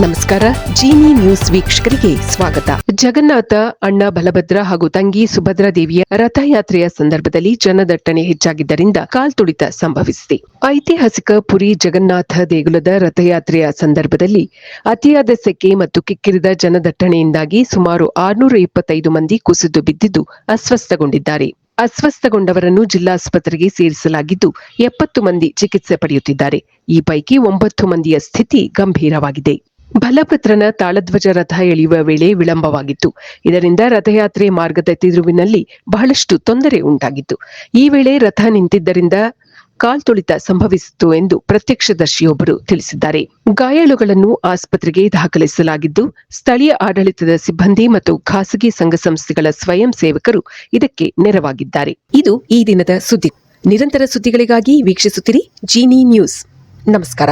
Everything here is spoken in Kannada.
ನಮಸ್ಕಾರ, ಜೀನಿ ನ್ಯೂಸ್ ವೀಕ್ಷಕರಿಗೆ ಸ್ವಾಗತ. ಜಗನ್ನಾಥ, ಅಣ್ಣ ಬಲಭದ್ರ ಹಾಗೂ ತಂಗಿ ಸುಭದ್ರಾ ದೇವಿಯ ರಥಯಾತ್ರೆಯ ಸಂದರ್ಭದಲ್ಲಿ ಜನದಟ್ಟಣೆ ಹೆಚ್ಚಾಗಿದ್ದರಿಂದ ಕಾಲ್ತುಳಿತ ಸಂಭವಿಸಿದೆ. ಐತಿಹಾಸಿಕ ಪುರಿ ಜಗನ್ನಾಥ ದೇಗುಲದ ರಥಯಾತ್ರೆಯ ಸಂದರ್ಭದಲ್ಲಿ ಅತಿಯಾದ ಸೆಕೆ ಮತ್ತು ಕಿಕ್ಕಿರಿದ ಜನದಟ್ಟಣೆಯಿಂದಾಗಿ ಸುಮಾರು ಆರುನೂರ ಇಪ್ಪತ್ತೈದು ಮಂದಿ ಕುಸಿದು ಬಿದ್ದಿದ್ದು ಅಸ್ವಸ್ಥಗೊಂಡಿದ್ದಾರೆ. ಅಸ್ವಸ್ಥಗೊಂಡವರನ್ನು ಜಿಲ್ಲಾಸ್ಪತ್ರೆಗೆ ಸೇರಿಸಲಾಗಿದ್ದು ಎಪ್ಪತ್ತು ಮಂದಿ ಚಿಕಿತ್ಸೆ ಪಡೆಯುತ್ತಿದ್ದಾರೆ. ಈ ಪೈಕಿ ಒಂಬತ್ತು ಮಂದಿಯ ಸ್ಥಿತಿ ಗಂಭೀರವಾಗಿದೆ. ಬಲಭದ್ರನ ತಾಳಧ್ವಜ ರಥ ಎಳೆಯುವ ವೇಳೆ ವಿಳಂಬವಾಗಿತ್ತು. ಇದರಿಂದ ರಥಯಾತ್ರೆ ಮಾರ್ಗದ ತಿರುವಿನಲ್ಲಿ ಬಹಳಷ್ಟು ತೊಂದರೆ ಉಂಟಾಗಿತ್ತು. ಈ ವೇಳೆ ರಥ ನಿಂತಿದ್ದರಿಂದ ಕಾಲ್ತುಳಿತ ಸಂಭವಿಸಿತು ಎಂದು ಪ್ರತ್ಯಕ್ಷದರ್ಶಿಯೊಬ್ಬರು ತಿಳಿಸಿದ್ದಾರೆ. ಗಾಯಾಳುಗಳನ್ನು ಆಸ್ಪತ್ರೆಗೆ ದಾಖಲಿಸಲಾಗಿದ್ದು, ಸ್ಥಳೀಯ ಆಡಳಿತದ ಸಿಬ್ಬಂದಿ ಮತ್ತು ಖಾಸಗಿ ಸಂಘ ಸಂಸ್ಥೆಗಳ ಸ್ವಯಂ ಸೇವಕರು ಇದಕ್ಕೆ ನೆರವಾಗಿದ್ದಾರೆ. ಇದು ಈ ದಿನದ ಸುದ್ದಿ. ನಿರಂತರ ಸುದ್ದಿಗಳಿಗಾಗಿ ವೀಕ್ಷಿಸುತ್ತಿರಿ ಜೀನಿ ನ್ಯೂಸ್ ನಮಸ್ಕಾರ.